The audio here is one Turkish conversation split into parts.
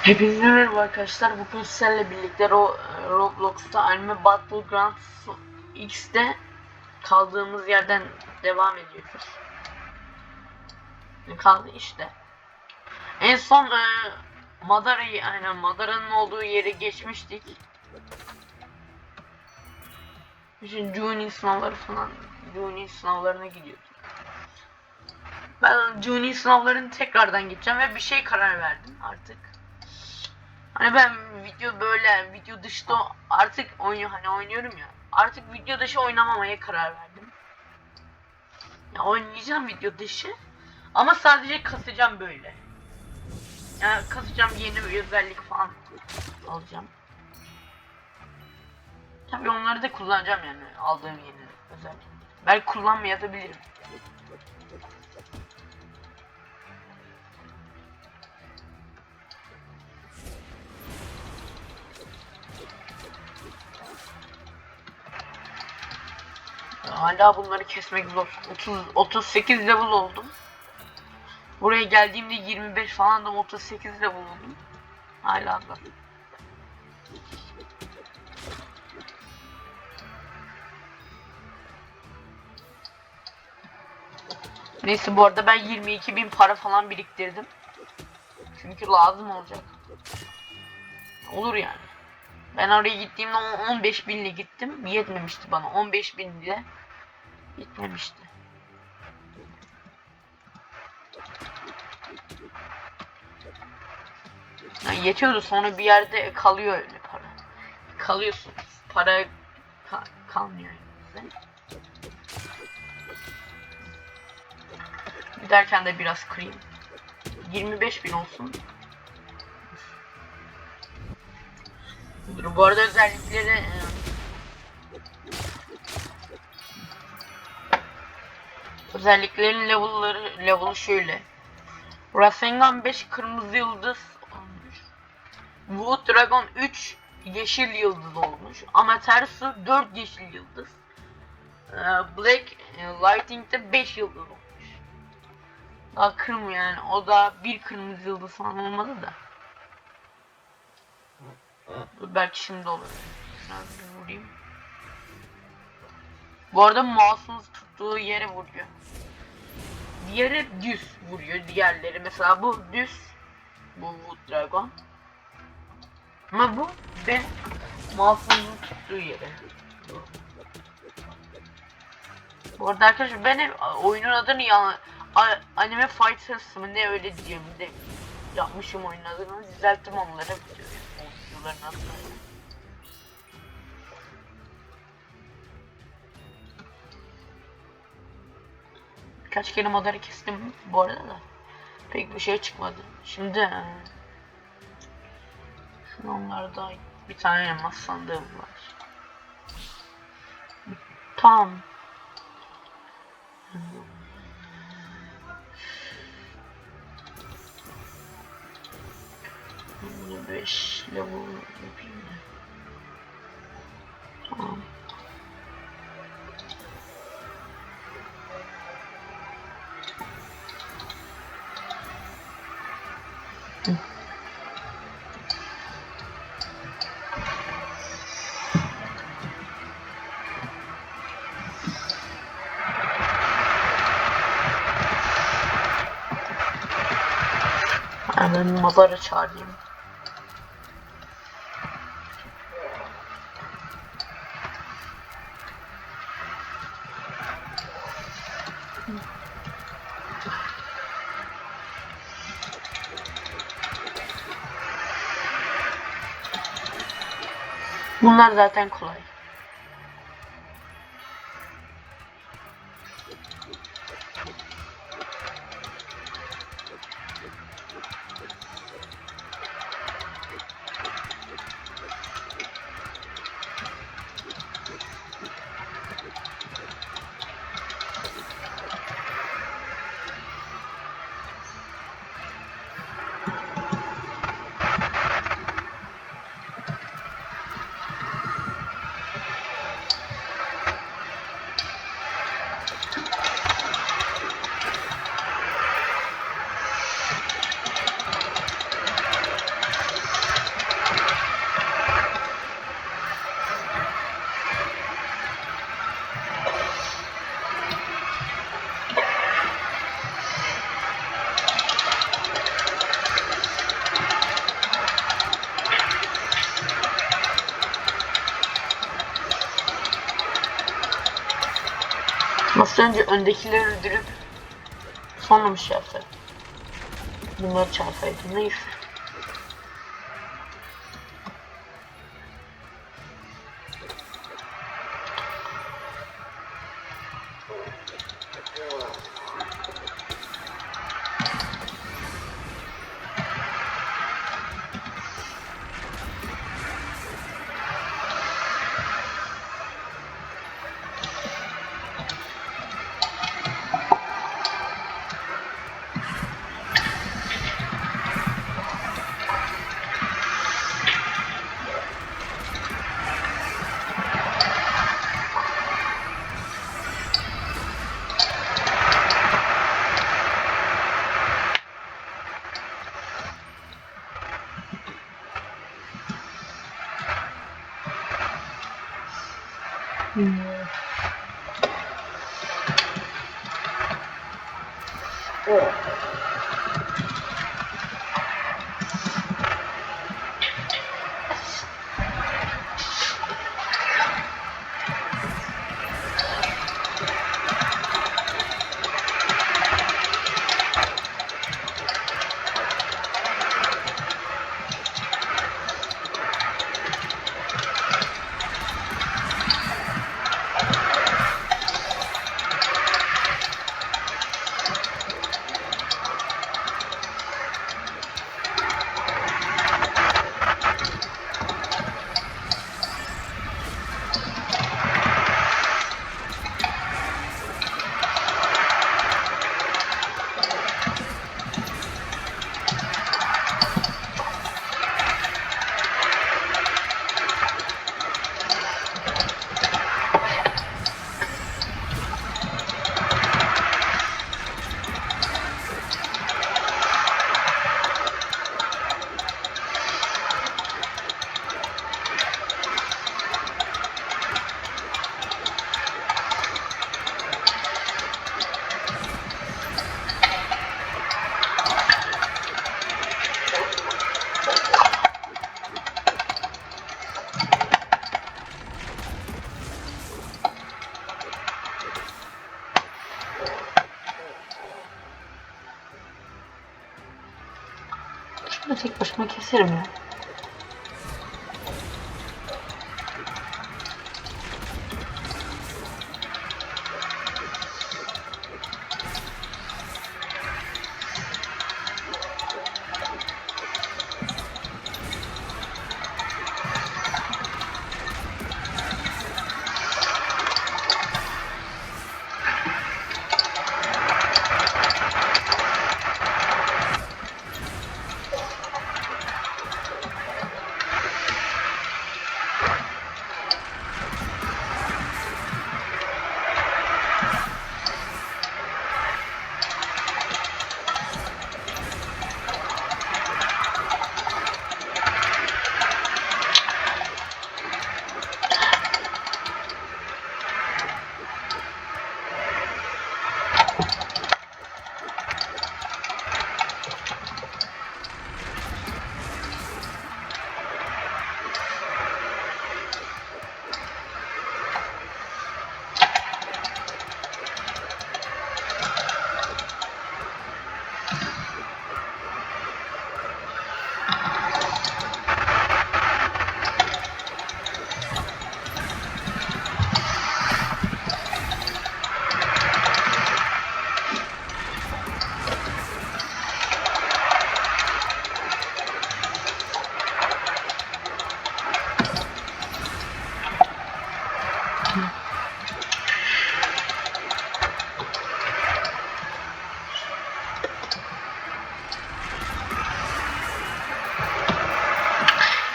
Hepinize merhaba arkadaşlar. Bugün sizlerle birlikte Ro Roblox'ta Anime Battlegrounds X'te kaldığımız yerden devam ediyoruz. Kaldı işte. En son e, Madara'yı aynen Madara'nın olduğu yere geçmiştik. Şimdi Juni sınavları falan Juni sınavlarına gidiyorduk. Ben Juni sınavlarını tekrardan gideceğim ve bir şey karar verdim artık. Hani ben video böyle video dışta artık oynuyor hani oynuyorum ya. Artık video dışı oynamamaya karar verdim. Ya oynayacağım video dışı ama sadece kasacağım böyle. Ya kasacağım yeni bir özellik falan alacağım. Tabii onları da kullanacağım yani aldığım yeni özellik. Belki kullanmayabilirim. Hala bunları kesmek zor. 30 38 level oldum. Buraya geldiğimde 25 falan da 38 level oldum. Hala da. Neyse bu arada ben 22 bin para falan biriktirdim. Çünkü lazım olacak. Olur yani. Ben oraya gittiğimde 15 binle gittim. Yetmemişti bana. 15 bin bile yetmemişti. Yani yetiyordu sonra bir yerde kalıyor öyle para. Kalıyorsun. Para ka kalmıyor elimizde. Giderken de biraz kırayım. 25 bin olsun. Dur, bu arada özellikleri özelliklerin level'ları level'ı şöyle. Rasengan 5 kırmızı yıldız olmuş. Wood Dragon 3 yeşil yıldız olmuş. Amaterasu 4 yeşil yıldız. E, Black e, Lightning'de 5 yıldız olmuş. Daha kırmızı yani o da bir kırmızı yıldız falan olmadı da. Belki şimdi olur. Biraz bir vurayım. Bu arada mouse'un tuttuğu yere vuruyor. Diğeri düz vuruyor. Diğerleri mesela bu düz. Bu Wood Dragon. Ama bu de mouse'un tuttuğu yere. Bu arada arkadaşlar ben oyunun adını ya Anime Fighters mı ne öyle diyeyim de yapmışım oyunun adını düzelttim onları videoların adını. Kaç kere modarı kestim bu arada da pek bir şey çıkmadı. Şimdi e, şu onlarda bir tane elmas sandığım var. Tamam. 5 level yapayım Hemen mazarı çağırayım. Bunlar zaten kolay. Önce öndekileri öldürüp sonra mı şey yapsak? Bunları çağırsaydım neyse. 嗯。哇 başıma keserim ya.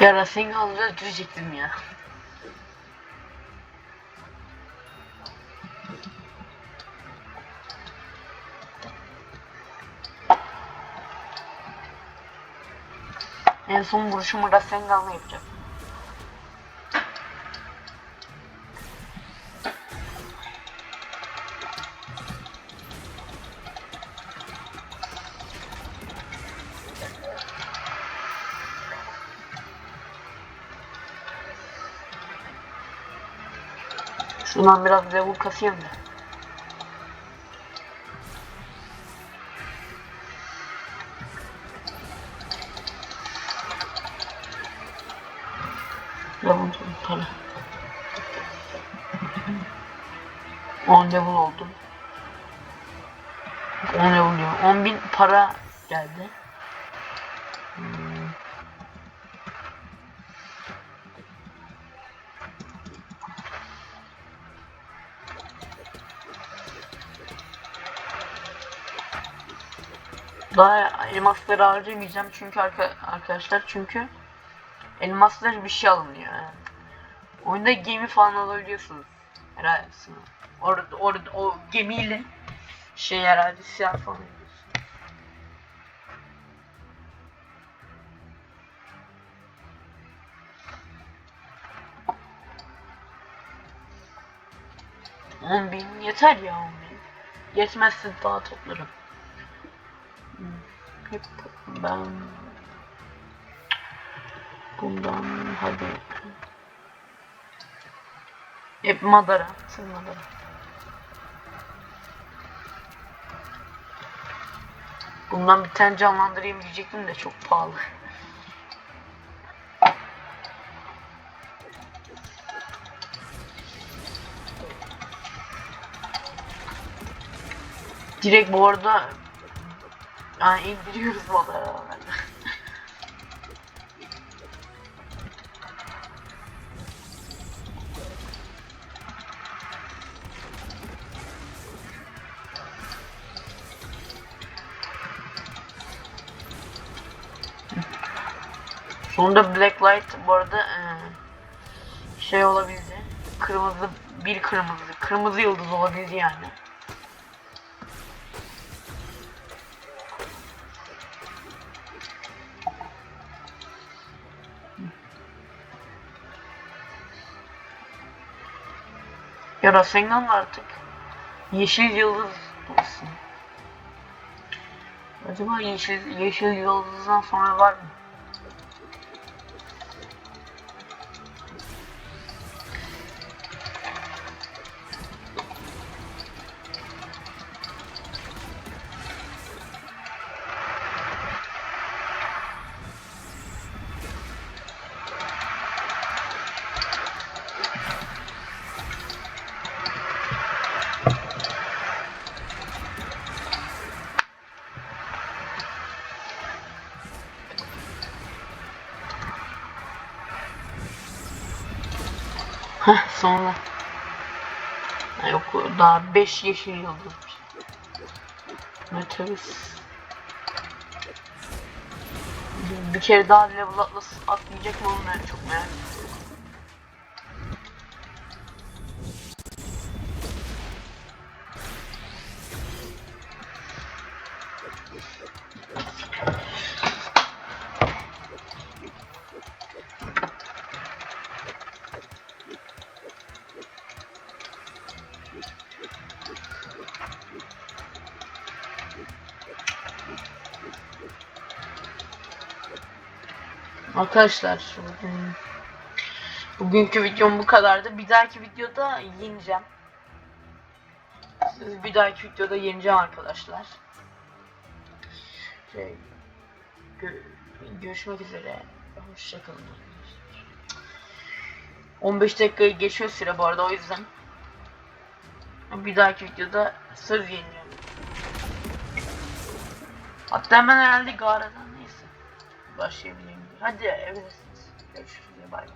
Ya Rasen'i alınca öldürecektim ya. En son vuruşumu Rasengan'la yapacağım. Buradan biraz level kasayım da. Level para. 10 level oldum. 10 level diyorum. 10 bin para geldi. Daha elmasları harcamayacağım çünkü arka, arkadaşlar çünkü elmaslar bir şey alınıyor yani. Oyunda gemi falan alabiliyorsunuz. Herhalde. Orada, orada o gemiyle şey herhalde silah falan alıyorsun. On bin yeter ya on bin. Yetmezse daha toplarım. Hep ben bundan hadi hep madara. Sen madara. Bundan bir tane canlandırayım diyecektim de çok pahalı. Direkt bu arada yani indiriyoruz madara. Sonunda Blacklight bu arada eee, şey olabildi. Kırmızı bir kırmızı. Kırmızı yıldız olabildi yani. Ya Rasengan artık yeşil yıldız olsun. Acaba yeşil, yeşil yıldızdan sonra var mı? Heh sonra. Ha, yok daha 5 yeşil yıldızmış. Meteoris. Bir- kere daha level atlas atlayacak mı onu çok merak ediyorum. Arkadaşlar bugün, bugünkü videom bu kadardı. Bir dahaki videoda yeneceğim. Bir dahaki videoda yeneceğim arkadaşlar. Şey, gö- görüşmek üzere. Hoşçakalın. 15 dakikayı geçiyor süre bu arada o yüzden. Bir dahaki videoda söz yeneceğim. Hatta hemen herhalde Gara'dan neyse başlayabilirim. Hadi evdesiniz. Görüşürüz. Bay bay.